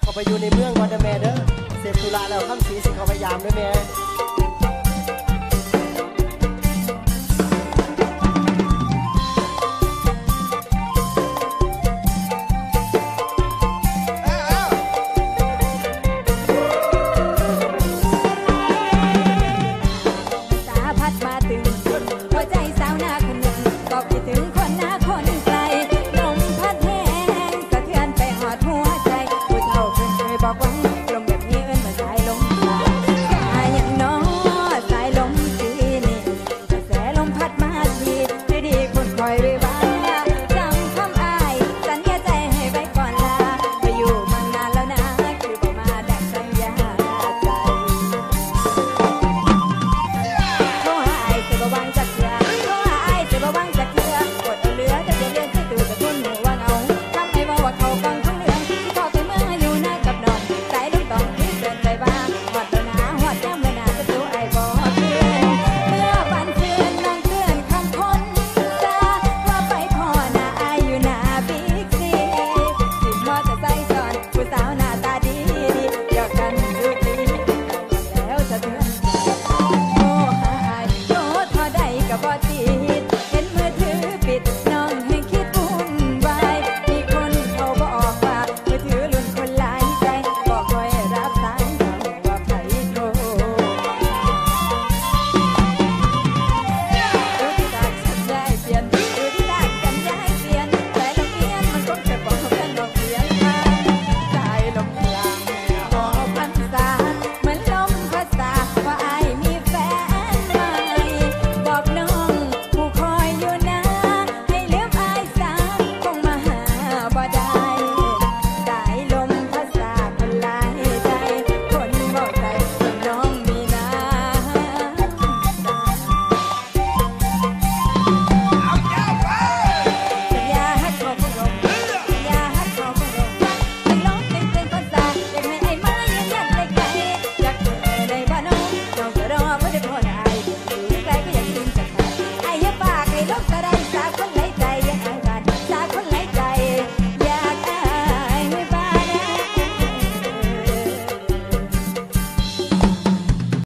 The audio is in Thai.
เขาไปอยู่ในเมืองวันเดอร์แม่เด้อเสพสุราแล้วข้ามสีสิเขาพยายามด้วยแม่ bater. ไ别不好ด้